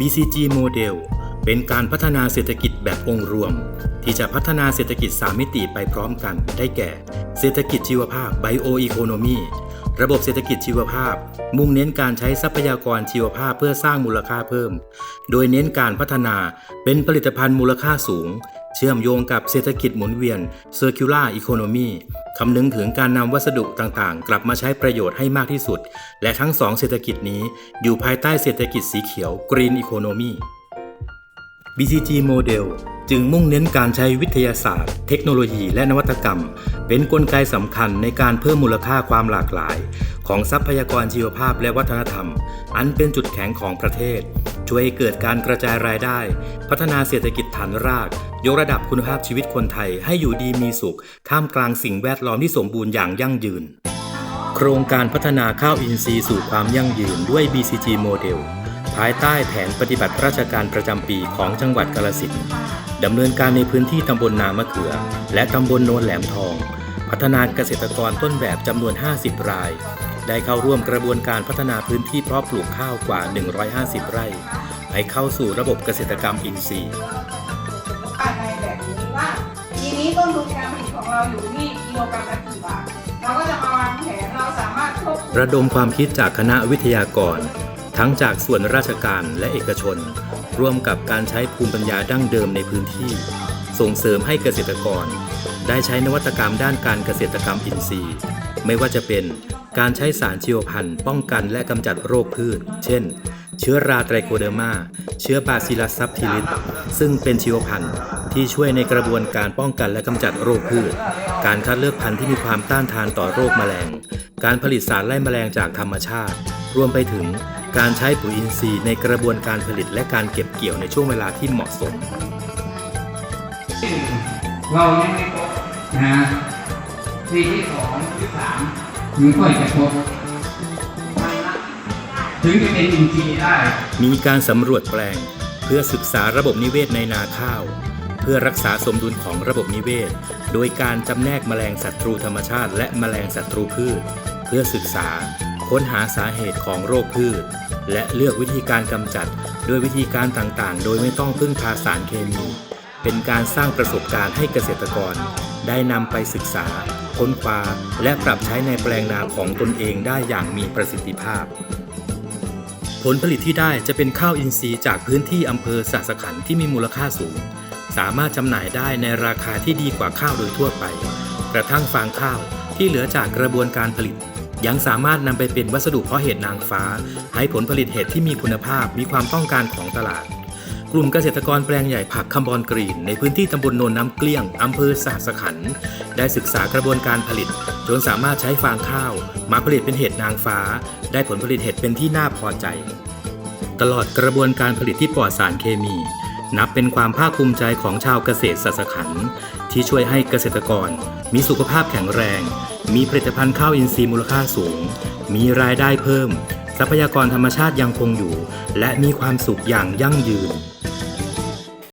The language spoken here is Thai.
BCG โมเดลเป็นการพัฒนาเศรษฐกิจแบบองค์รวม ที่จะพัฒนาเศรษฐกิจ 3 มิติไปพร้อมกัน ได้แก่ เศรษฐกิจชีวภาพ Bio Economy ระบบเศรษฐกิจชีวภาพ มุ่งเน้นการใช้ทรัพยากรชีวภาพเพื่อสร้างมูลค่าเพิ่ม โดยเน้นการพัฒนาเป็นผลิตภัณฑ์มูลค่าสูง เชื่อมโยงกับเศรษฐกิจหมุนเวียน Circular Economy คำนึงถึงการนำวัสดุต่างๆ กลับมาใช้ประโยชน์ให้มากที่สุด และทั้งสองเศรษฐกิจนี้อยู่ภายใต้เศรษฐกิจสีเขียว Green Economy BCG โมเดลจึงมุ่งเน้นการใช้วิทยาศาสตร์ เทคโนโลยีและนวัตกรรม เป็นนกลไกสำคัญในการเพิ่มมูลค่าความหลากหลาย ของทรัพยากรชีวภาพและวัฒนธรรม อันเป็นจุดแข็งของประเทศ ช่วยให้เกิดการกระจายรายได้ พัฒนาเศรษฐกิจฐานราก ยกระดับคุณภาพชีวิตคนไทยให้อยู่ดีมีสุข ท่ามกลางสิ่งแวดล้อมที่สมบูรณ์อย่างยั่งยืน โครงการพัฒนาข้าวอินทรีย์สู่ความยั่งยืนด้วย BCG โมเดลภายใต้แผนปฏิบัติราชการประจำปีของจังหวัดกาฬสินดำเนินการในพื้นที่ตำบลนามะเขือ และตำบลโนนแหลมทอง พัฒนาเกษตรกรต้นแบบจำนวน 50 ราย ได้เข้าร่วมกระบวนการพัฒนาพื้นที่เพาะปลูกข้าวกว่า 150 ไร่ให้เข้าสู่ระบบเกษตรกรรมอินทรีย์อะไรแบบนี้ว่าทีนี้ต้นทุนการผลิตของเราอยู่ที่กิโลกรัมละกี่บาทเราก็จะมาวางแผนเราสามารถควบคุมระดมความคิดจากคณะวิทยากร ทั้งจากส่วนราชการและเอกชน ร่วมกับการใช้ภูมิปัญญาดั้งเดิมในพื้นที่ ส่งเสริมให้เกษตรกร ได้ใช้นวัตกรรมด้านการเกษตรกรรมอินทรีย์ ไม่ว่าจะเป็น การใช้สารชีวพันธุ์ป้องกันและกำจัดโรคพืช เช่น เชื้อราไตรโคเดอร์มา เชื้อบาซิลัสซับทิลิสซึ่งเป็นชีวพันธุ์ที่ช่วยในกระบวนการป้องกันและกำจัดโรคพืช การคัดเลือกพันธุ์ที่มีความต้านทานต่อโรคแมลง การผลิตสารไล่แมลงจากธรรมชาติ รวมไปถึงการใช้ปุ๋ยอินทรีย์ในกระบวนการผลิตและการเก็บเกี่ยวในช่วงเวลาที่เหมาะสม เรายังไม่ครบนะฮะปีที่สองที่สาม ถึงค่อยจะครบถึงจะเป็นอินทรีย์ได้ มีการสำรวจแปลง เพื่อศึกษาระบบนิเวศในนาข้าว เพื่อรักษาสมดุลของระบบนิเวศ โดยการจำแนกแมลงศัตรูธรรมชาติ และแมลงศัตรูพืช เพื่อศึกษา ค้นหาสาเหตุของโรคพืช และเลือกวิธีการกำจัดด้วยวิธีการต่างๆ โดยไม่ต้องพึ่งพาสารเคมี เป็นการสร้างประสบการณ์ให้เกษตรกร ได้นำไปศึกษา ค้นคว้าและปรับใช้ในแปลงนาของตนเองได้อย่างมีประสิทธิภาพ ผลผลิตที่ได้จะเป็นข้าวอินทรีย์จากพื้นที่อำเภอสะสขันที่มีมูลค่าสูง สามารถจำหน่ายได้ในราคาที่ดีกว่าข้าวโดยทั่วไป กระทั่งฟางข้าวที่เหลือจากกระบวนการผลิต ยังสามารถนำไปเป็นวัสดุเพาะเห็ดนางฟ้า ให้ผลผลิตเห็ดที่มีคุณภาพมีความต้องการของตลาด กลุ่มเกษตรกรแปลงใหญ่ผักคำบอนกรีน ในพื้นที่ตำบลโนนน้ำเกลี้ยงอำเภอสะสขัน ได้ศึกษากระบวนการผลิต จนสามารถใช้ฟางข้าว มาผลิตเป็นเห็ดนางฟ้า ได้ผลผลิตเห็ดเป็นที่น่าพอใจ ตลอดกระบวนการผลิตที่ปลอดสารเคมี นับเป็นความภาคภูมิใจของชาวเกษตรสะสขัน ที่ช่วยให้เกษตรกร มีสุขภาพแข็งแรง มีผลิตภัณฑ์ข้าวอินทรีย์มูลค่าสูง มีรายได้เพิ่ม ทรัพยากรธรรมชาติยังคงอยู่ และมีความสุขอย่างยั่งยืน